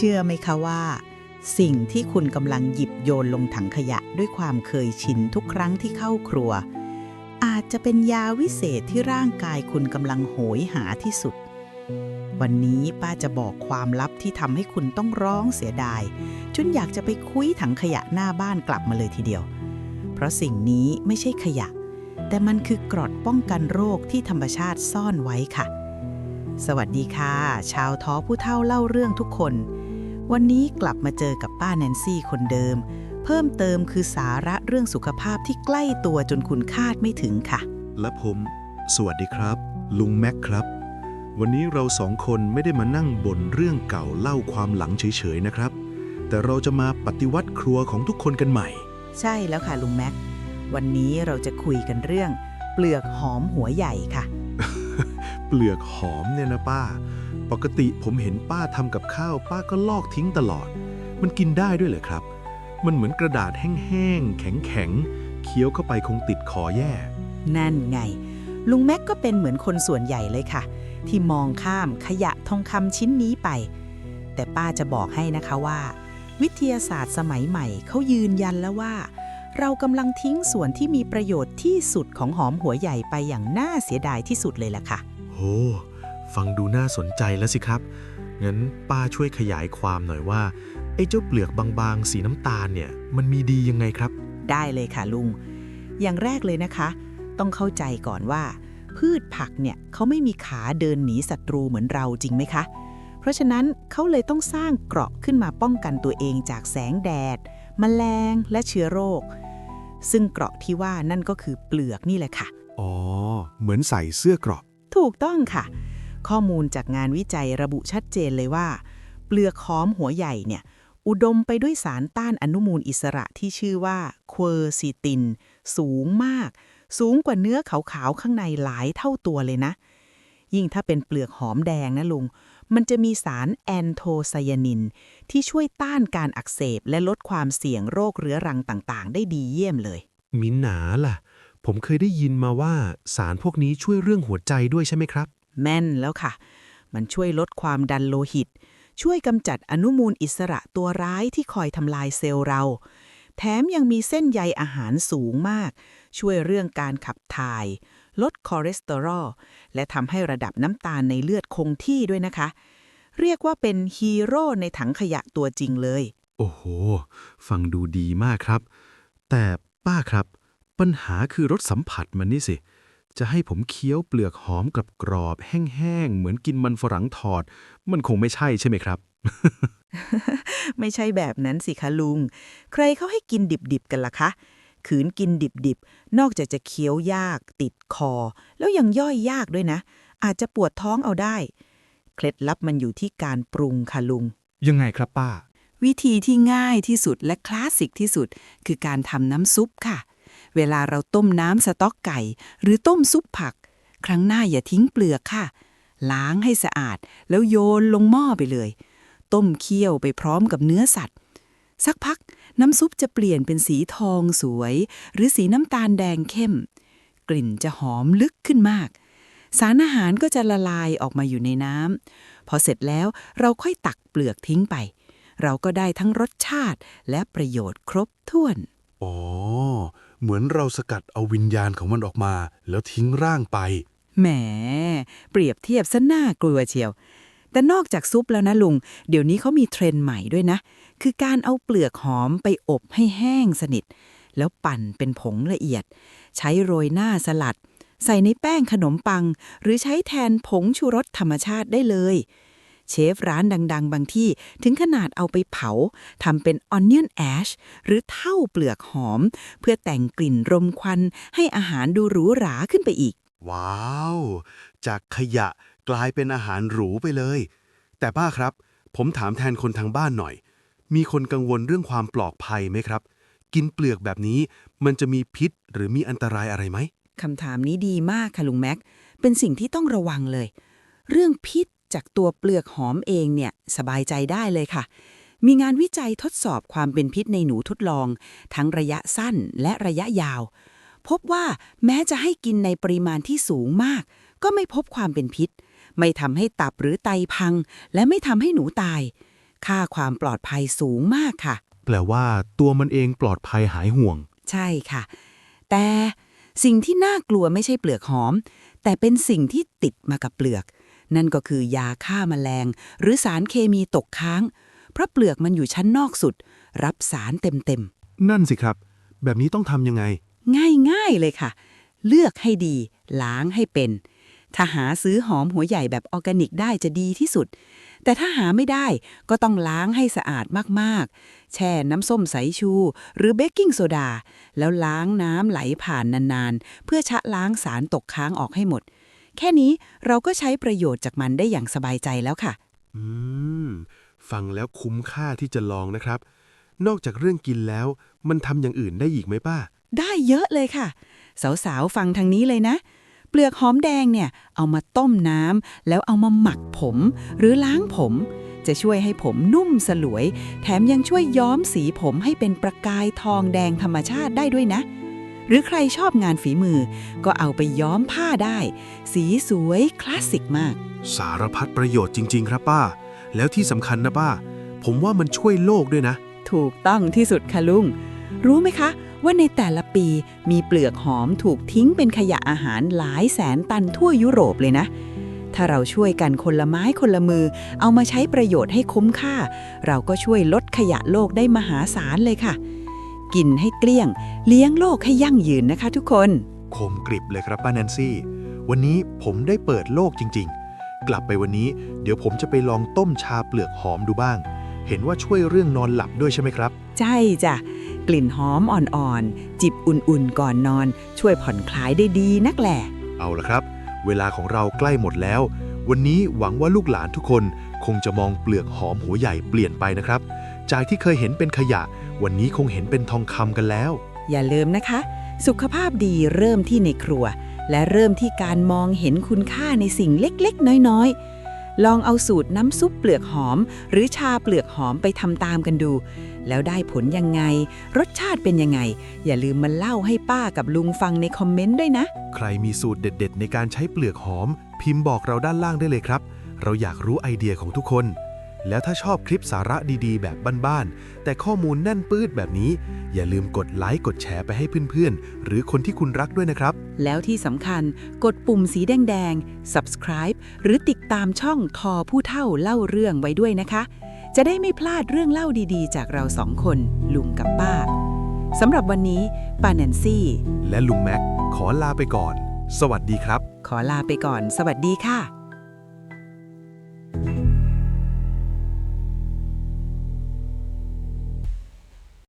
เชื่อไหมคะว่า สิ่งที่คุณกำลังหยิบโยนลงถังขยะด้วยความเคยชินทุกครั้งที่เข้าครัว อาจจะเป็นยาวิเศษที่ร่างกายคุณกำลังโหยหาที่สุด วันนี้ป้าจะบอกความลับที่ทำให้คุณต้องร้องเสียดาย จนอยากจะไปคุยถังขยะหน้าบ้านกลับมาเลยทีเดียว เพราะสิ่งนี้ไม่ใช่ขยะ แต่มันคือกรดป้องกันโรคที่ธรรมชาติซ่อนไว้ค่ะสวัสดีค่ะ ชาวท้อผู้เฒ่าเล่าเรื่องทุกคน วันนี้กลับมาเจอกับป้าแนนซี่คนเดิม เพิ่มเติมคือสาระเรื่องสุขภาพที่ใกล้ตัวจนคุณคาดไม่ถึงค่ะ และผม สวัสดีครับ ลุงแม็กครับ วันนี้เราสองคนไม่ได้มานั่งบ่นเรื่องเก่าเล่าความหลังเฉยๆนะครับ แต่เราจะมาปฏิวัติครัวของทุกคนกันใหม่ ใช่แล้วค่ะลุงแม็ก วันนี้เราจะคุยกันเรื่อง เปลือกหอมหัวใหญ่ค่ะ เปลือกหอมเนี่ยนะป้า ปกติผมเห็นป้าทำกับข้าว ป้าก็ลอกทิ้งตลอด มันกินได้ด้วยเหรอครับ มันเหมือนกระดาษแห้งๆ แข็งๆ เคี้ยวเข้าไปคงติดคอแย่ นั่นไง ลุงแม็กก็เป็นเหมือนคนส่วนใหญ่เลยค่ะ ที่มองข้ามขยะทองคำชิ้นนี้ไป แต่ป้าจะบอกให้นะคะว่า วิทยาศาสตร์สมัยใหม่เขายืนยันแล้วว่า เรากำลังทิ้งส่วนที่มีประโยชน์ที่สุดของหอมหัวใหญ่ไปอย่างน่าเสียดายที่สุดเลยล่ะค่ะโห ฟังดูน่าสนใจแล้วสิครับ งั้นป้าช่วยขยายความหน่อยว่า ไอ้เจ้าเปลือกบางๆ สีน้ำตาลเนี่ย มันมีดียังไงครับ ได้เลยค่ะลุง อย่างแรกเลยนะคะ ต้องเข้าใจก่อนว่า พืชผักเนี่ยเขาไม่มีขาเดินหนีศัตรูเหมือนเราจริงไหมคะ เพราะฉะนั้นเขาเลยต้องสร้างเกราะขึ้นมาป้องกันตัวเองจากแสงแดดแมลงและเชื้อโรค ซึ่งเกราะที่ว่านั่นก็คือเปลือกนี่แหละค่ะ อ๋อ เหมือนใส่เสื้อเกราะ ถูกต้องค่ะ ข้อมูลจากงานวิจัยระบุชัดเจนเลยว่า เปลือกหอมหัวใหญ่เนี่ย อุดมไปด้วยสารต้านอนุมูลอิสระที่ชื่อว่าควอร์ซิติน สูงมาก สูงกว่าเนื้อขาวๆข้างในหลายเท่าตัวเลยนะ ยิ่งถ้าเป็นเปลือกหอมแดงนะลุง มันจะมีสารแอนโทไซยานิน ที่ช่วยต้านการอักเสบและลดความเสี่ยงโรคเรื้อรังต่างๆ ได้ดีเยี่ยมเลย มินหนาล่ะ ผมเคยได้ยินมาว่าสารพวกนี้ช่วยเรื่องหัวใจด้วยใช่ไหมครับ แม่นแล้วค่ะ มันช่วยลดความดันโลหิต ช่วยกำจัดอนุมูลอิสระตัวร้ายที่คอยทำลายเซลล์เรา แถมยังมีเส้นใยอาหารสูงมาก ช่วยเรื่องการขับถ่าย ลดคอเลสเตอรอล และทำให้ระดับน้ำตาลในเลือดคงที่ด้วยนะคะ เรียกว่าเป็นฮีโร่ในถังขยะตัวจริงเลย โอ้โห ฟังดูดีมากครับ แต่ป้าครับ ปัญหาคือรสสัมผัสมันนี่สิ จะให้ผมเคี้ยวเปลือกหอมกับกรอบแห้งๆ เหมือนกินมันฝรั่งทอด มันคงไม่ใช่ใช่ไหมครับ ไม่ใช่แบบนั้นสิคะลุง ใครเขาให้กินดิบๆกันล่ะคะ ขืนกินดิบๆ นอกจากจะเคี้ยวยาก ติดคอ แล้วยังย่อยยากด้วยนะ อาจจะปวดท้องเอาได้ เคล็ดลับมันอยู่ที่การปรุงค่ะลุง ยังไงครับป้า วิธีที่ง่ายที่สุดและคลาสสิกที่สุด คือการทำน้ำซุปค่ะ เวลาเราต้มน้ำสต๊อกไก่ หรือต้มซุปผัก ครั้งหน้าอย่าทิ้งเปลือกค่ะ ล้างให้สะอาด แล้วโยนลงหม้อไปเลย ต้มเคี่ยวไปพร้อมกับเนื้อสัตว์ สักพักน้ำซุปจะเปลี่ยนเป็นสีทองสวย หรือสีน้ำตาลแดงเข้ม กลิ่นจะหอมลึกขึ้นมาก สารอาหารก็จะละลายออกมาอยู่ในน้ำพอเสร็จแล้วเราค่อยตักเปลือกทิ้งไป เราก็ได้ทั้งรสชาติและประโยชน์ครบถ้วน อ๋อ เหมือนเราสกัดเอาวิญญาณของมันออกมา แล้วทิ้งร่างไป แหม เปรียบเทียบซะน่ากลัวเชียว แต่นอกจากซุปแล้วนะลุง เดี๋ยวนี้เขามีเทรนด์ใหม่ด้วยนะ คือการเอาเปลือกหอมไปอบให้แห้งสนิท แล้วปั่นเป็นผงละเอียด ใช้โรยหน้าสลัด ใส่ในแป้งขนมปัง หรือใช้แทนผงชูรสธรรมชาติได้เลย เชฟร้านดัง ๆ บางที่ ถึงขนาดเอาไปเผาทำเป็น onion ash หรือเท่าเปลือกหอม เพื่อแต่งกลิ่นรมควัน ให้อาหารดูหรูหราขึ้นไปอีก ว้าว จากขยะกลายเป็นอาหารหรูไปเลย แต่ป้าครับ ผมถามแทนคนทางบ้านหน่อย มีคนกังวลเรื่องความปลอดภัยไหมครับ กินเปลือกแบบนี้มันจะมีพิษหรือมีอันตรายอะไรไหมคำถามนี้ดีมากค่ะลุงแม็ก เป็นสิ่งที่ต้องระวังเลย เรื่องพิษ จากตัวเปลือกหอมเองเนี่ยสบายใจได้เลยค่ะ มีงานวิจัยทดสอบความเป็นพิษในหนูทดลอง ทั้งระยะสั้นและระยะยาว พบว่าแม้จะให้กินในปริมาณที่สูงมาก ก็ไม่พบความเป็นพิษ ไม่ทำให้ตับหรือไตพัง และไม่ทำให้หนูตาย ค่าความปลอดภัยสูงมากค่ะ แปลว่าตัวมันเองปลอดภัยหายห่วง ใช่ค่ะ แต่สิ่งที่น่ากลัวไม่ใช่เปลือกหอม แต่เป็นสิ่งที่ติดมากับเปลือก นั่นก็คือยาฆ่าแมลง หรือสารเคมีตกค้าง เพราะเปลือกมันอยู่ชั้นนอกสุด รับสารเต็มนั่นสิครับ แบบนี้ต้องทำยังไงๆง่ายๆเลยค่ะ เลือกให้ดีล้างให้เป็น ถ้าหาซื้อหอมหัวใหญ่แบบออร์แกนิกได้จะดีที่สุด แต่ถ้าหาไม่ได้ก็ต้องล้างให้สะอาดมากๆ แช่น้ำส้มสายชู หรือเบกกิ้งโซดา แล้วล้างน้ำไหลผ่านนานๆ เพื่อชะล้างสารตกค้างออกให้หมด แค่นี้เราก็ใช้ประโยชน์จากมันได้อย่างสบายใจแล้วค่ะ อืม ฟังแล้วคุ้มค่าที่จะลองนะครับ นอกจากเรื่องกินแล้ว มันทำอย่างอื่นได้อีกไหมป้า ได้เยอะเลยค่ะ สาวๆ ฟังทางนี้เลยนะ เปลือกหอมแดงเนี่ย เอามาต้มน้ำแล้วเอามาหมักผม หรือล้างผม จะช่วยให้ผมนุ่มสลวย แถมยังช่วยย้อมสีผมให้เป็นประกายทองแดงธรรมชาติได้ด้วยนะ หรือใครชอบงานฝีมือ ก็เอาไปย้อมผ้าได้ สีสวยคลาสสิกมาก สารพัดประโยชน์จริง ๆ ครับป้า แล้วที่สำคัญนะป้า ผมว่ามันช่วยโลกด้วยนะ ถูกต้องที่สุดค่ะลุง รู้ไหมคะ ว่าในแต่ละปีมีเปลือกหอมถูกทิ้งเป็นขยะอาหารหลายแสนตันทั่วยุโรปเลยนะ ถ้าเราช่วยกันคนละไม้คนละมือ เอามาใช้ประโยชน์ให้คุ้มค่า เราก็ช่วยลดขยะโลกได้มหาศาลเลยค่ะ กินให้เกลี้ยง เลี้ยงโลกให้ยั่งยืนนะคะทุกคน คมกริบเลยครับป้าแนนซี่ วันนี้ผมได้เปิดโลกจริง ๆ กลับไปวันนี้ เดี๋ยวผมจะไปลองต้มชาเปลือกหอมดูบ้าง เห็นว่าช่วยเรื่องนอนหลับด้วยใช่ไหมครับ ใช่จ้ะ กลิ่นหอมอ่อนๆ จิบอุ่นๆ ก่อนนอน ช่วยผ่อนคลายได้ดีนักแหละ เอาละครับ เวลาของเราใกล้หมดแล้ว วันนี้หวังว่าลูกหลานทุกคน คงจะมองเปลือกหอมหัวใหญ่เปลี่ยนไปนะครับ จากที่เคยเห็นเป็นขยะ วันนี้คงเห็นเป็นทองคำกันแล้ว อย่าลืมนะคะ สุขภาพดีเริ่มที่ในครัว และเริ่มที่การมองเห็นคุณค่าในสิ่งเล็กๆ น้อยๆ ลองเอาสูตรน้ำซุปเปลือกหอม หรือชาเปลือกหอมไปทำตามกันดู แล้วได้ผลยังไง รสชาติเป็นยังไง อย่าลืมมาเล่าให้ป้ากับลุงฟังในคอมเมนต์ด้วยนะ ใครมีสูตรเด็ด ๆ ในการใช้เปลือกหอม พิมพ์บอกเราด้านล่างได้เลยครับ เราอยากรู้ไอเดียของทุกคน แล้วถ้าชอบคลิปสาระดีๆ แบบบ้านๆ แต่ข้อมูลแน่นปื้ดแบบนี้ อย่าลืมกดไลค์กดแชร์ไปให้เพื่อนๆ หรือคนที่คุณรักด้วยนะครับ แล้วที่สำคัญกดปุ่มสีแดงๆ subscribe หรือติดตามช่องทอผู้เท่าเล่าเรื่องไว้ด้วยนะคะ จะได้ไม่พลาดเรื่องเล่าดีๆ จากเราสองคน ลุงกับป้าสำหรับวันนี้ป้าแนนซี่ และลุงแม็กขอลาไปก่อน สวัสดีครับ ขอลาไปก่อน สวัสดีค่ะ